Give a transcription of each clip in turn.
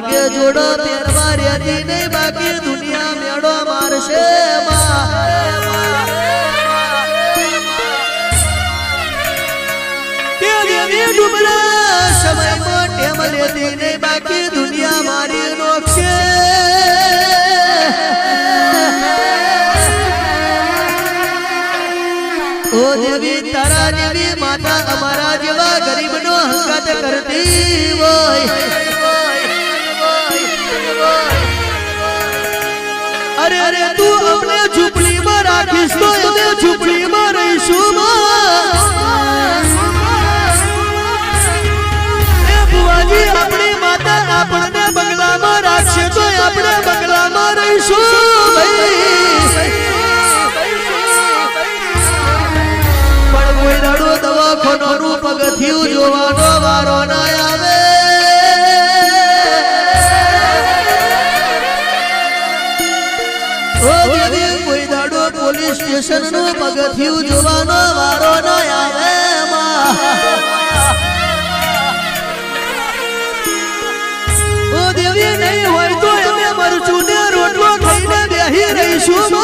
ભાગે જોડો પહેરવા રેતી નહીં, બાકી દુનિયા મેળો મારશે. સમયમાં ટેમ લેતી નહીં, બાકી દુનિયા તારા માતા અમારા જેવા ગરીબનો હંગાત કરતી હોય. અરે અરે, તું અમને ઝૂંપડીમાં રાખીશ, તો અમે રહીશું માં. બુવાજી આપણી માતા આપણને બંગલામાં રાખશે, તો આપણે બંગલામાં રહીશું પણ કોઈ રડો દવાખાનાનું પગથિયું જોવાનો પોલીસ સ્ટેશનનું પગથિયું જોવાનો વારો ન આવે. ઓ દેવી, નહીં હોય તો અમે મરચું ને રોટલો ખાઈને બેહી રહીશું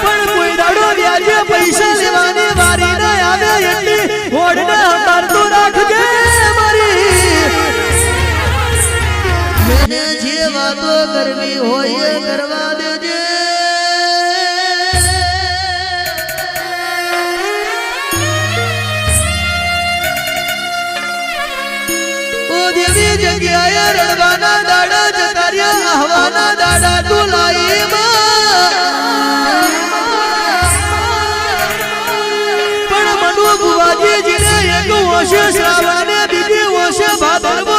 પણ કોઈ દાડો વ્યાજે પૈસા લેવાની વારી ન આવે એટલી હોડને હટારતો રાખજે મારી. મને જે વાતો કરવી હોય કરવા દેજે. દેવી જગ્યાએ રડવાના દાડા જતા રહ્યા દાડા તું પણ મનુ બુવાજી જીને એક ઓશે શ્રાવણે બીજી ઓશે ભાદરવો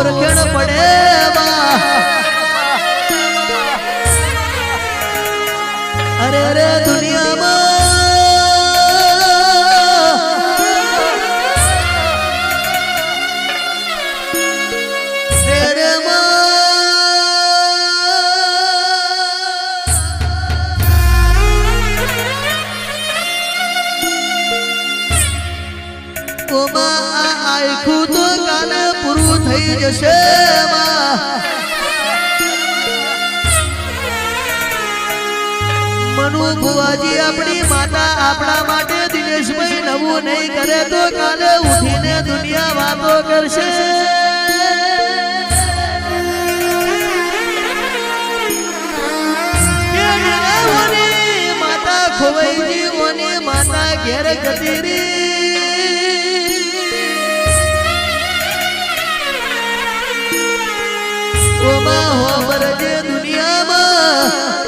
માતાનું ઓળખણ પડે થઈ જશે મનુ ભુવાજી આપણી માતા આપણા માટે દિનેશભાઈ નવું નહીં કરે તો કાલે ઉઠીને દુનિયા વાતો કરશે. માતા ખોવાઈ જીવોની માતા ઘેર જતી હોમરજે દુનિયામાં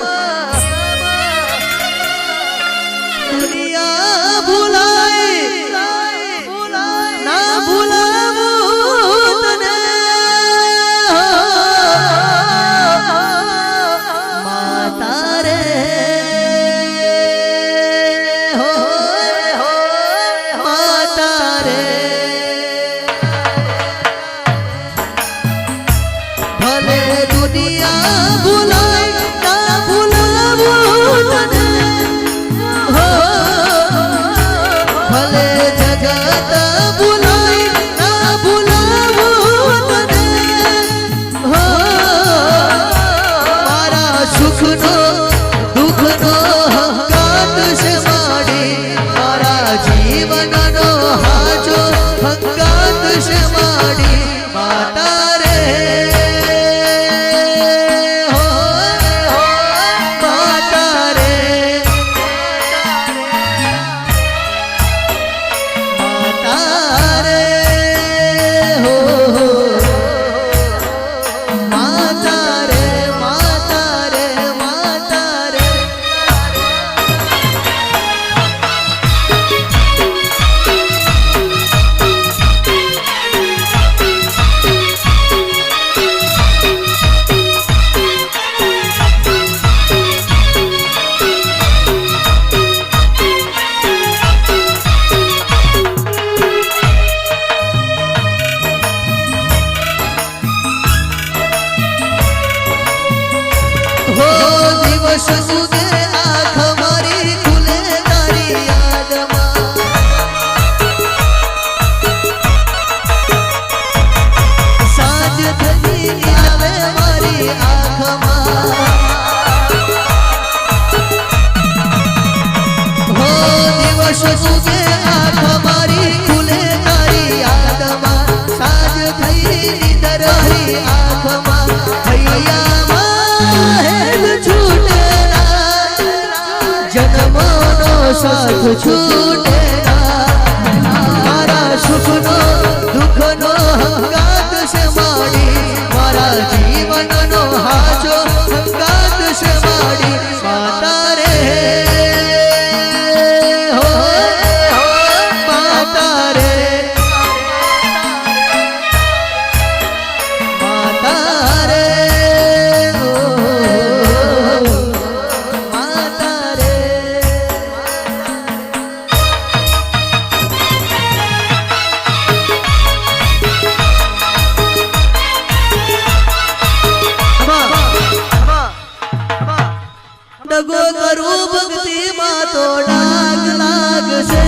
કરું ભક્તિ માં તો ડાગ લાગશે.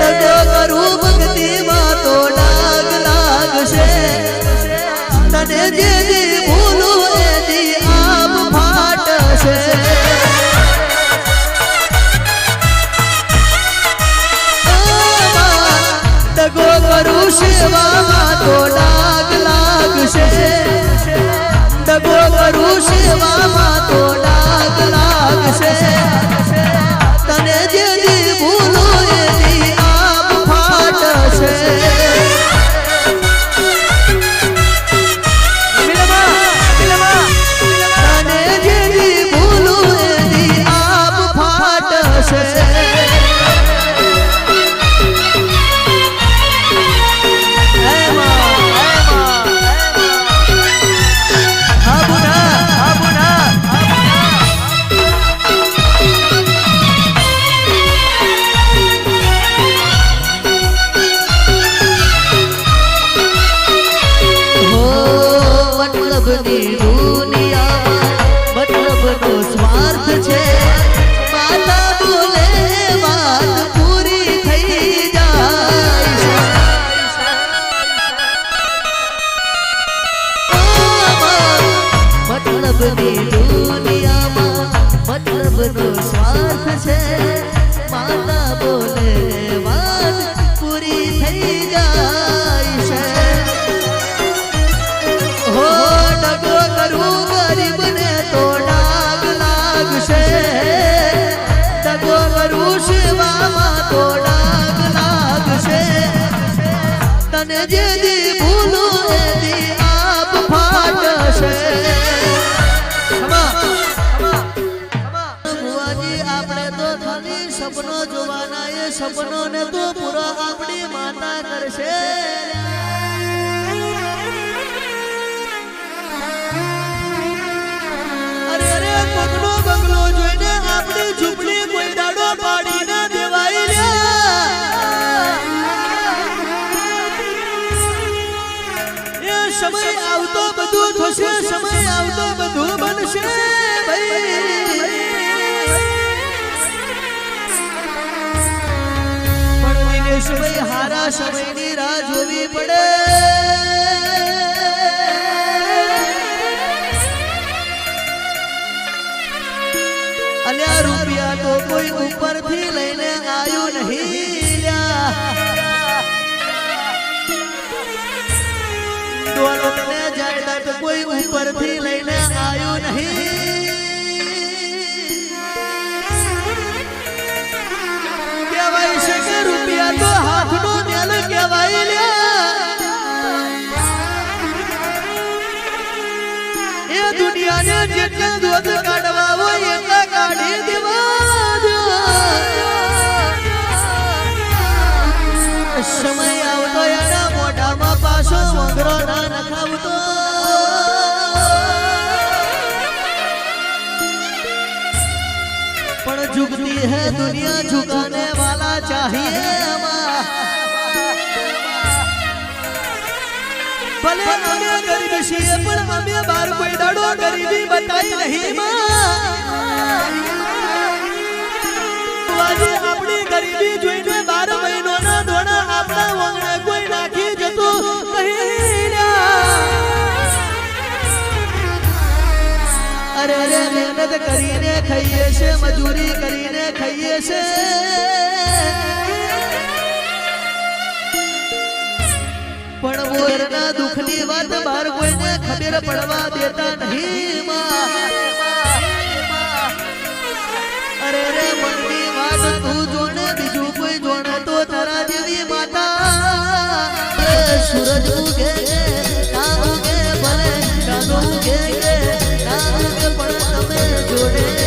ડગો કરું ભક્તિ માં તો ડાગ લાગશે. તને જે દી ભૂલું દી આપ સેવામાં મતલબની દુનિયામાં મતલબનો સ્વાર્થ છે. માતા પૂરી થઈ જાય છે. હો ડગો કરું ગરીબને તો ડાગ તો ડાગ લાગશે. જોવાના ને તો પૂરો આપણી માતા કરશે. અરે અરે કોકનો બંગલો જોઈને આપણી ઝૂંપડી કોઈ દાડો પાડી સમયની રાહ જોવી પડે અલ્યા રૂપિયા તો કોઈ ઉપરથી લઈને આવ્યો નહીં. દોલતને જાયદાદ કોઈ ઉપરથી લઈને આવ્યો નહીં પણ ઝુકતી હૈ દુનિયા ઝુકાને વાલા ચાહીએ ભલે અમે ગરીબ છીએ, પણ અમે બાર કોઈ દાડો ગરીબી બતાવી ખાઈએ છે, મજૂરી કરીને ખાઈએ છે. પણ મોરના દુઃખની વાત બહાર કોઈને ખબર પડવા દેતા નહીં અરે રે મનની વાત, તું જોને, બીજું કોઈ જોણે તો તારા જેવી માતા. સૂરજ ઉગે ભલે ઉગે પણ તમે જોડે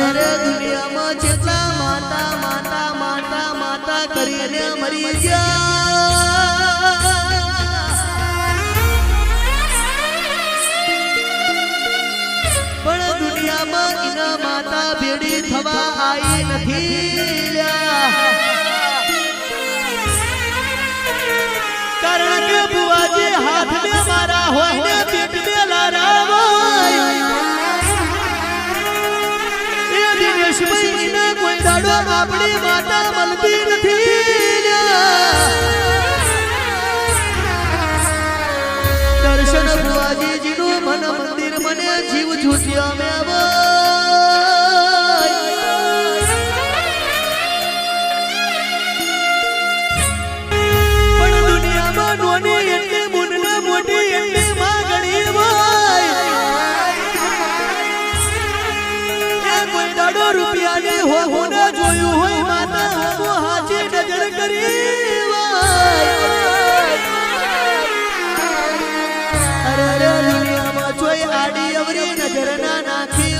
અરે દુનિયામાં જેટલા માતા માતા માતા માતા કરીને મરી ગયા. છૂટ્યા મેં પણ દુનિયામાં નોની નજર ના નાખી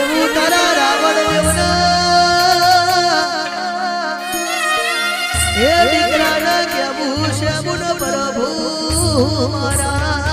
એવું તારા રાવણ દેવના. હે દીકરાના કેવું છે પ્રભુ મારા.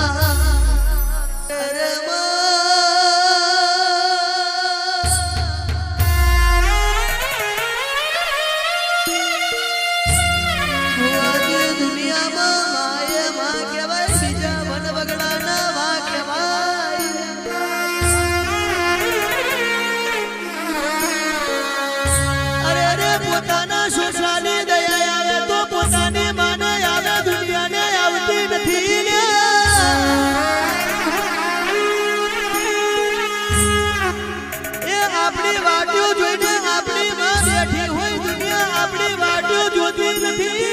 આપણી વાટીઓ જોઈને આપણી માં બેઠી હોય દુનિયા આપણી વાટીઓ જોતી નથી.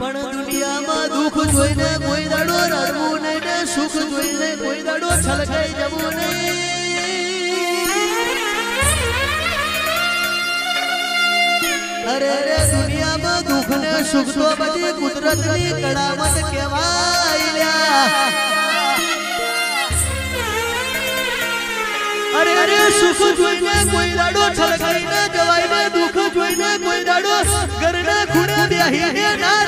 પણ દુનિયામાં દુઃખ જોઈને કોઈ દાડો રડવું નહીં ને સુખ જોઈને કોઈ દાડો છલકાઈ જવું નહીં. અરે દુનિયામાં દુઃખ ને સુખ તો બધી કુદરતની કળામત કહેવાય. અરે અરે, સુખ જોઈને કોઈ દાડો છલકાઈને જવાય દુઃખ જોઈને કોઈ દાડો ઘરના ખૂણે બેહીને ના